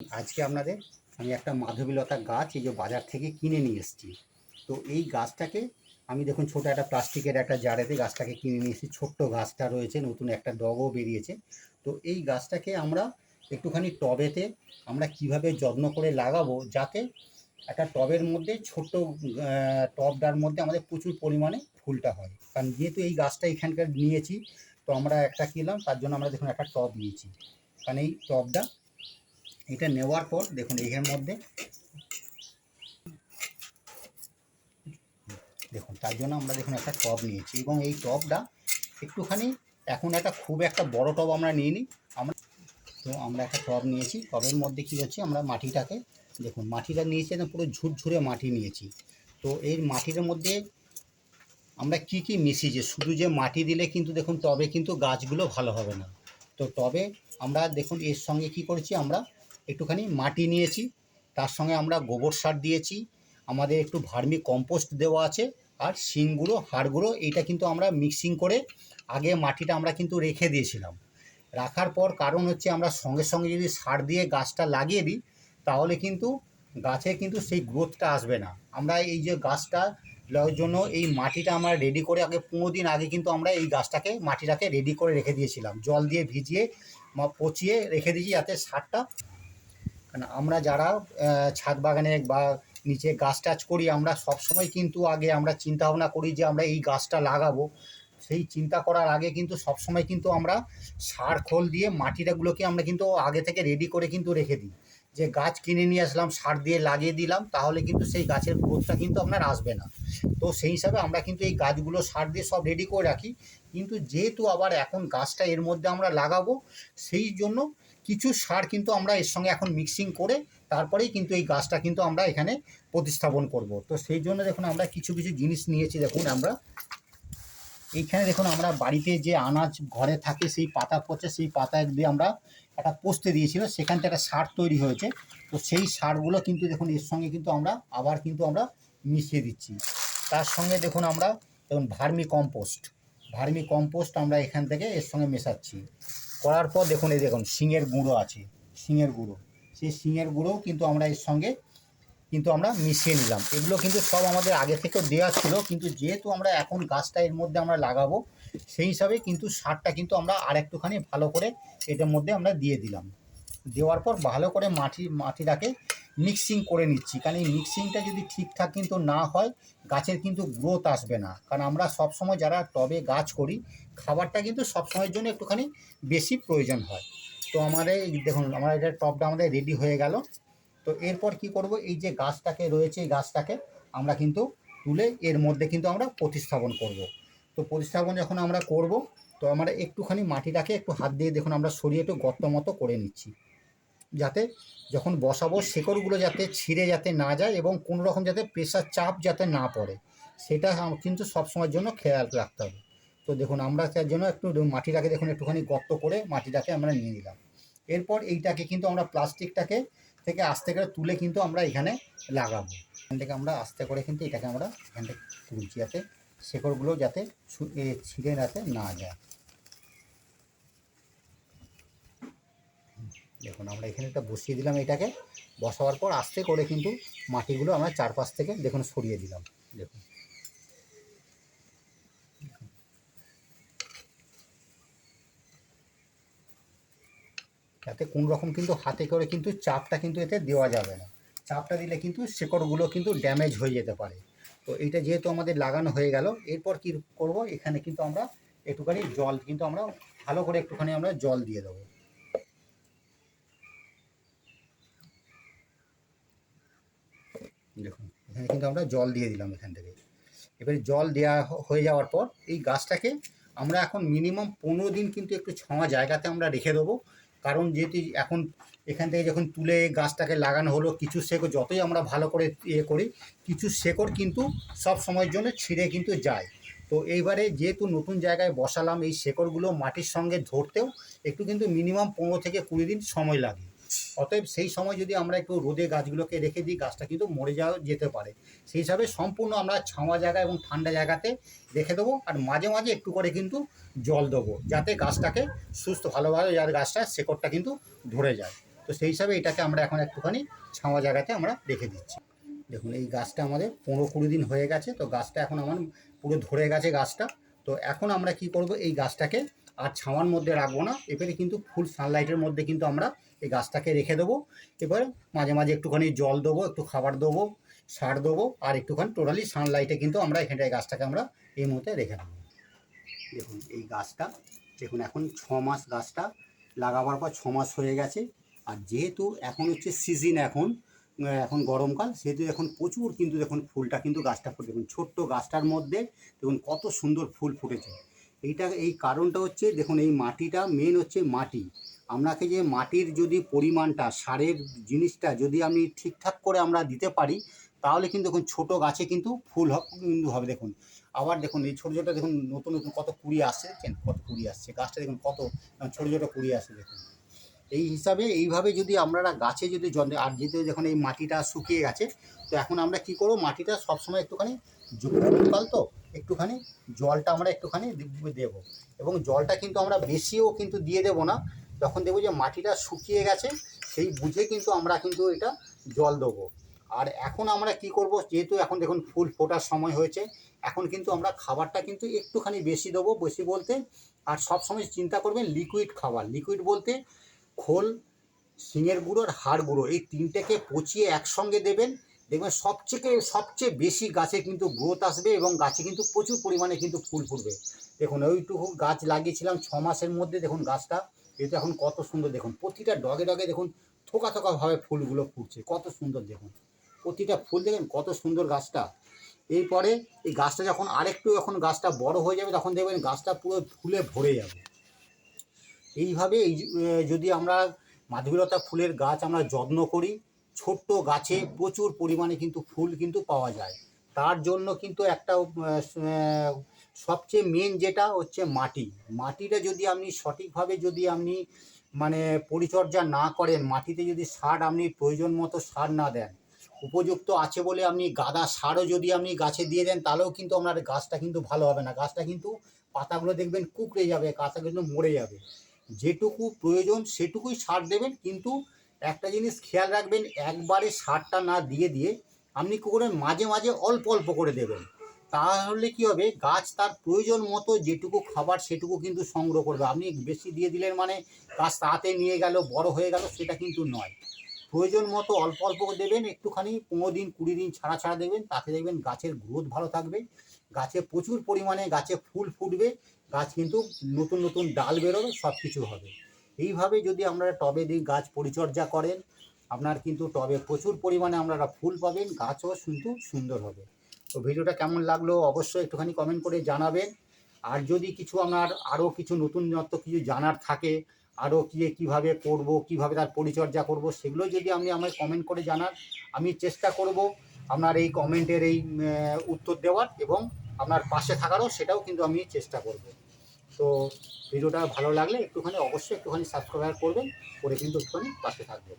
আজকে আপনাদের আমি একটা মাধবীলতা গাছ এই যে বাজার থেকে কিনে নিয়ে এসেছি। তো এই গাছটাকে আমি দেখুন ছোট একটা প্লাস্টিকের একটা জারেতে গাছটাকে কিনে নিয়ে এসেছি। ছোট্ট গাছটা রয়েছে, নতুন একটা ডগও বেরিয়েছে। তো এই গাছটাকে আমরা একটুখানি টবেতে আমরা কীভাবে যত্ন করে লাগাবো যাতে একটা টবের মধ্যে ছোট্ট টবটার মধ্যে আমাদের প্রচুর পরিমাণে ফুলটা হয়। কারণ যেহেতু এই গাছটা এখানকার নিয়েছি, তো আমরা একটা কিনলাম, তার জন্য আমরা দেখুন একটা টব নিয়েছি। কারণ এই টবটা এটা নেওয়ার পর দেখুন এর মধ্যে। দেখুন, তার জন্য আমরা দেখুন একটা টব নিয়েছি এবং এই টবটা একটুখানি এখন একটা খুব একটা বড় টব আমরা নিয়ে নিই আমরা তো আমরা একটা টব নিয়েছি। টবের মধ্যে কী হচ্ছে, আমরা মাটিটাকে দেখুন, মাটিটা নিয়েছি একদম পুরো ঝুরঝুরে মাটি নিয়েছি। তো এই মাটির মধ্যে আমরা কি কি মিশিয়েছি? শুধু যে মাটি দিলে কিন্তু দেখুন টবে কিন্তু গাছগুলো ভালো হবে না। তো টবে আমরা দেখুন, এর সঙ্গে কি করেছি, আমরা একটুখানি মাটি নিয়েছি, তার সঙ্গে আমরা গোবর সার দিয়েছি, আমাদের একটু ভার্মি কম্পোস্ট দেওয়া আছে, আর শিংগুঁড়ো হাড়গুঁড়ো এইটা কিন্তু আমরা মিক্সিং করে আগে মাটিটা আমরা কিন্তু রেখে দিয়েছিলাম। রাখার পর কারণ হচ্ছে আমরা সঙ্গে সঙ্গে যদি সার দিয়ে গাছটা লাগিয়ে দিই, তাহলে কিন্তু গাছে কিন্তু সেই গ্রোথটা আসবে না। আমরা এই যে গাছটা জন্য এই মাটিটা আমরা রেডি করে আগে পনেরো দিন আগে কিন্তু আমরা এই গাছটাকে মাটিটাকে রেডি করে রেখে দিয়েছিলাম। জল দিয়ে ভিজিয়ে পচিয়ে রেখে দিয়েছি যাতে সারটা কারণ আমরা যারা ছাদ বাগানে বা নিচে গাছ টাছ করি, আমরা সবসময় কিন্তু আগে আমরা চিন্তা ভাবনা করি যে আমরা এই গাছটা লাগাবো। সেই চিন্তা করার আগে কিন্তু সবসময় কিন্তু আমরা সার, খোল দিয়ে মাটিটাগুলোকে আমরা কিন্তু আগে থেকে রেডি করে কিন্তু রেখে দিই। যে গাছ কিনে নিয়ে আসলাম, সার দিয়ে লাগিয়ে দিলাম, তাহলে কিন্তু সেই গাছের গ্রোথটা কিন্তু আপনার আসবে না। তো সেই হিসাবে আমরা কিন্তু এই গাছগুলো সার দিয়ে সব রেডি করে রাখি। কিন্তু যেহেতু আবার এখন গাছটা এর মধ্যে আমরা লাগাবো, সেই জন্য কিছু সার কিন্তু আমরা এর সঙ্গে এখন মিক্সিং করে তারপরেই কিন্তু এই গাছটা কিন্তু আমরা এখানে প্রতিস্থাপন করব। তো সেই জন্য দেখুন আমরা কিছু কিছু জিনিস নিয়েছি। দেখুন আমরা এইখানে দেখুন আমরা বাড়িতে যে আনাজ ঘরে থাকে, সেই পাতা পচে, সেই পাতা দিয়ে আমরা একটা পোস্তে দিয়েছিল। সেখান থেকে একটা সার তৈরি হয়েছে। তো সেই সারগুলো কিন্তু দেখুন এর সঙ্গে কিন্তু আমরা আবার কিন্তু আমরা মিশিয়ে দিচ্ছি। তার সঙ্গে দেখুন আমরা, দেখুন ভার্মি কম্পোস্ট। ভার্মি কম্পোস্ট আমরা এখান থেকে এর সঙ্গে মেশাচ্ছি। করার পর দেখুন, এই দেখুন, শিঙের গুঁড়ো আছে, শিঙের গুঁড়ো। সেই শিঙের গুঁড়োও কিন্তু আমরা এর সঙ্গে কিন্তু আমরা মিশিয়ে নিলাম। এগুলো কিন্তু সব আমাদের আগে থেকেও দেওয়া ছিল, কিন্তু যেহেতু আমরা এখন গাছটা এর মধ্যে আমরা লাগাবো, সেই হিসাবে কিন্তু সারটা কিন্তু আমরা আর একটুখানি ভালো করে এটার মধ্যে আমরা দিয়ে দিলাম। দেওয়ার পর ভালো করে মাটি, মাটিটাকে মিক্সিং করে নিচ্ছি। কারণ এই মিক্সিংটা যদি ঠিকঠাক কিন্তু না হয়, গাছের কিন্তু গ্রোথ আসবে না। কারণ আমরা সবসময় যারা টবে গাছ করি, খাবারটা কিন্তু সবসময়ের জন্য একটুখানি বেশি প্রয়োজন হয়। তো আমাদের দেখুন, আমার এটা টবটা আমাদের রেডি হয়ে গেল। তো এরপর কি করব? এই যে গাছটাকে রয়েছে, এই গাছটাকে আমরা কিন্তু তুলে এর মধ্যে কিন্তু আমরা প্রতিস্থাপন করব। তো প্রতিস্থাপন যখন আমরা করব, তো আমরা একটুখানি মাটিটাকে একটু হাত দিয়ে দেখুন, আমরা সরিয়ে একটু গর্ত মতো করে নিচ্ছি। যাতে যখন বসাবো শেকড়গুলো যাতে ছিঁড়ে যাতে না যায় এবং কোনো রকম যাতে প্রেশার চাপ যাতে না পড়ে, সেটা কিন্তু সবসময়ের জন্য খেয়াল রাখতে হবে। তো দেখুন, আমরা তার জন্য একটু মাটিটাকে দেখুন, একটুখানি গর্ত করে মাটিটাকে আমরা নিয়ে নিলাম। এরপর এইটাকে কিন্তু আমরা প্লাস্টিকটাকে থেকে আস্তে করে তুলে কিন্তু আমরা এখানে লাগাবো। এখান থেকে আমরা আস্তে করে কিন্তু এটাকে আমরা এখান থেকে তুলছি যাতে শেকড়গুলো যাতে ছিঁড়ে যাতে না যায়। দেখুন, আমরা এখানে একটা বসিয়ে দিলাম এটাকে। বসাবার পর আস্তে করে কিন্তু মাটিগুলো আমরা চারপাশ থেকে দেখুন সরিয়ে দিলাম। দেখুন। যাতে কোন রকম কিন্তু হাতে করে কিন্তু চাপটা কিন্তু এতে দেওয়া যাবে না। চাপটা দিলে কিন্তু শেকড়গুলো কিন্তু ড্যামেজ হয়ে যেতে পারে। তো এটা যেহেতু আমাদের লাগানো হয়ে গেল, এরপর কি করব? এখানে কিন্তু আমরা একটুখানি জল, কিন্তু আমরা ভালো করে একটুখানি আমরা জল দিয়ে দেবো। দেখুন, এখানে কিন্তু আমরা জল দিয়ে দিলাম এখান থেকে। এবারে জল দেওয়া হয়ে যাওয়ার পর এই গাছটাকে আমরা এখন মিনিমাম পনেরো দিন কিন্তু একটু ছাওয়া জায়গাতে আমরা রেখে দেবো। কারণ যেহেতু এখন এখান থেকে যখন তুলে গাছটাকে লাগানো হলো, কিছু শেকড় যতই আমরা ভালো করে ইয়ে করি, কিছু শেকড় কিন্তু সব সময়ের জন্য ছিঁড়ে কিন্তু যায়। তো এইবারে যেহেতু নতুন জায়গায় বসালাম, এই শেকড়গুলো মাটির সঙ্গে ধরতেও একটু কিন্তু মিনিমাম পনেরো থেকে কুড়ি দিন সময় লাগে। অতএব সেই সময় যদি আমরা একটু রোদে গাছগুলোকে রেখে দিই, গাছটা কিন্তু মরে যাওয়া যেতে পারে। সেই হিসাবে সম্পূর্ণ আমরা ছাওয়া জায়গা এবং ঠান্ডা জায়গাতে রেখে দেবো আর মাঝে মাঝে একটু করে কিন্তু জল দেবো, যাতে গাছটাকে সুস্থ ভালোভাবে যার গাছটা শেকড়টা কিন্তু ধরে যায়। তো সেই হিসাবে এটাকে আমরা এখন একটুখানি ছাওয়া জায়গাতে আমরা রেখে দিচ্ছি। দেখুন, এই গাছটা আমাদের পনেরো কুড়ি দিন হয়ে গেছে, তো গাছটা এখন আমার পুরো ধরে গেছে গাছটা। তো এখন আমরা কি করব, এই গাছটাকে আর ছাওয়ার মধ্যে রাখব না। এবারে কিন্তু ফুল সানলাইটের মধ্যে কিন্তু আমরা এই গাছটাকে রেখে দেবো। এবার মাঝে মাঝে একটুখানি জল দেবো, একটু খাবার দেবো, সার দেবো, আর একটুখানি টোটালি সানলাইটে কিন্তু আমরা এখানটায় গাছটাকে আমরা এই মুহূর্তে রেখে দেবো। দেখুন, এই গাছটা, দেখুন, এখন ছ মাস গাছটা লাগাবার পর ছ মাস হয়ে গেছে। আর যেহেতু এখন হচ্ছে সিজন এখন এখন গরমকাল, সেহেতু এখন প্রচুর কিন্তু দেখুন ফুলটা কিন্তু গাছটা ফুটে, দেখুন ছোট্ট গাছটার মধ্যে দেখুন কত সুন্দর ফুল ফুটেছে। এইটা, এই কারণটা হচ্ছে, দেখুন, এই মাটিটা মেন হচ্ছে মাটি। আপনাকে যে মাটির যদি পরিমাণটা, সারের জিনিসটা যদি আমি ঠিকঠাক করে আমরা দিতে পারি, তাহলে কিন্তু দেখুন, ছোটো গাছে কিন্তু ফুল কিন্তু হবে, দেখুন। আবার দেখুন, এই ছোটো ছোটো, দেখুন, নতুন নতুন কত কুড়ি আসছে? কত কুড়ি আসছে। গাছটা, দেখুন, কত ছোটো ছোটো কুড়ি আসছে, দেখুন। এই হিসাবে, এইভাবে যদি আমরা গাছে যদি যত্ন আর যেহেতু যখন এই মাটিটা শুকিয়ে গেছে, তো এখন আমরা কি করব, মাটিটা সবসময় একটুখানি গরমকাল তো? একটুখানি জলটা আমরা একটুখানি দিব- দেবো। এবং জলটা কিন্তু আমরা বেশিও কিন্তু দিয়ে দেবো না। যখন দেখব যে মাটিটা শুকিয়ে গেছে, সেই বুঝে কিন্তু আমরা কিন্তু এটা জল দেবো। আর এখন আমরা কি করব, যেহেতু এখন দেখুন ফুল ফোটার সময় হয়েছে, এখন কিন্তু আমরা খাবারটা কিন্তু একটুখানি বেশি দেবো, বেশি বলতে। আর সব সময় চিন্তা করবেন লিকুইড খাবার। লিকুইড বলতে খোল, শিঙের গুঁড়ো আর হাড় গুঁড়ো। এই তিনটেকে পচিয়ে একসঙ্গে দেবেন। দেখবেন সবচেয়ে সবচেয়ে বেশি গাছে কিন্তু গ্রোথ আসবে এবং গাছে কিন্তু প্রচুর পরিমাণে কিন্তু ফুল ফুটবে। দেখুন, ওইটুকু গাছ লাগিয়েছিলাম ছ মাসের মধ্যে, দেখুন গাছটা, এটা এখন কত সুন্দর, দেখুন, প্রতিটা ডগে ডগে, দেখুন, থোকা থোকাভাবে ফুলগুলো ফুটছে, কত সুন্দর, দেখুন, প্রতিটা ফুল, দেখেন, কত সুন্দর গাছটা। এরপরে এই গাছটা যখন আরেকটু যখন গাছটা বড় হয়ে যাবে, তখন দেখবেন গাছটা পুরো ফুলে ভরে যাবে। এইভাবে এই যদি আমরা মাধবীলতা ফুলের গাছ আমরা যত্ন করি ছোট্ট গাছে প্রচুর পরিমাণে কিন্তু ফুল কিন্তু পাওয়া যায়। তার জন্য কিন্তু একটা সবচেয়ে মেন যেটা হচ্ছে মাটি। মাটিটা যদি আপনি সঠিকভাবে যদি আপনি মানে পরিচর্যা না করেন, মাটিতে যদি সার আপনি প্রয়োজন মতো সার না দেন, উপযুক্ত আছে বলে আপনি গাদা সারও যদি আপনি গাছে দিয়ে দেন, তাহলেও কিন্তু আপনার গাছটা কিন্তু ভালো হবে না। গাছটা কিন্তু পাতাগুলো দেখবেন কুকড়ে যাবে, গাছটা কিন্তু মরে যাবে। যেটুকু প্রয়োজন সেটুকুই সার দেবেন, কিন্তু একটা জিনিস খেয়াল রাখবেন, একবারে সারটা না দিয়ে দিয়ে আপনি কী করবেন মাঝে মাঝে অল্প অল্প করে দেবেন। তাহলে কি হবে? গাছ তার প্রয়োজন মতো যেটুকু খাবার সেটুকু কিন্তু সংগ্রহ করবে। আপনি বেশি দিয়ে দিলেন মানে গাছ তাতে নিয়ে গেল, বড় হয়ে গেল, সেটা কিন্তু নয়। প্রয়োজন মতো অল্প অল্প দেবেন, একটুখানি পনেরো দিন, কুড়ি দিন ছাড়া ছাড়া দেবেন, তাতে দেখবেন গাছের গ্রোথ ভালো থাকবে। গাছে প্রচুর পরিমাণে গাছে ফুল ফুটবে, গাছ কিন্তু নতুন নতুন ডাল বেরোবে সব কিছু হবে। এইভাবে যদি আপনারা টবে দিয়ে গাছ পরিচর্যা করেন, আপনার কিন্তু টবে প্রচুর পরিমাণে আপনারা ফুল পাবেন, গাছও কিন্তু সুন্দর হবে। তো ভিডিওটা কেমন লাগল অবশ্যই একটুখানি কমেন্ট করে জানাবেন। আর যদি কিছু আপনার আরও কিছু নতুনত্ব কিছু জানার থাকে, আরও কী কীভাবে করব, কীভাবে তার পরিচর্যা করব, সেগুলো যদি আপনি আমায় কমেন্ট করে জানান, আমি চেষ্টা করব আপনার এই কমেন্টের এই উত্তর দেওয়ার এবং আপনার পাশে থাকারও, সেটাও কিন্তু আমি চেষ্টা করব। তো ভিডিওটা ভালো লাগলে একটুখানি অবশ্যই একটুখানি সাবস্ক্রাইব করবেন করে কিন্তু একটুখানি পাশে থাকবেন।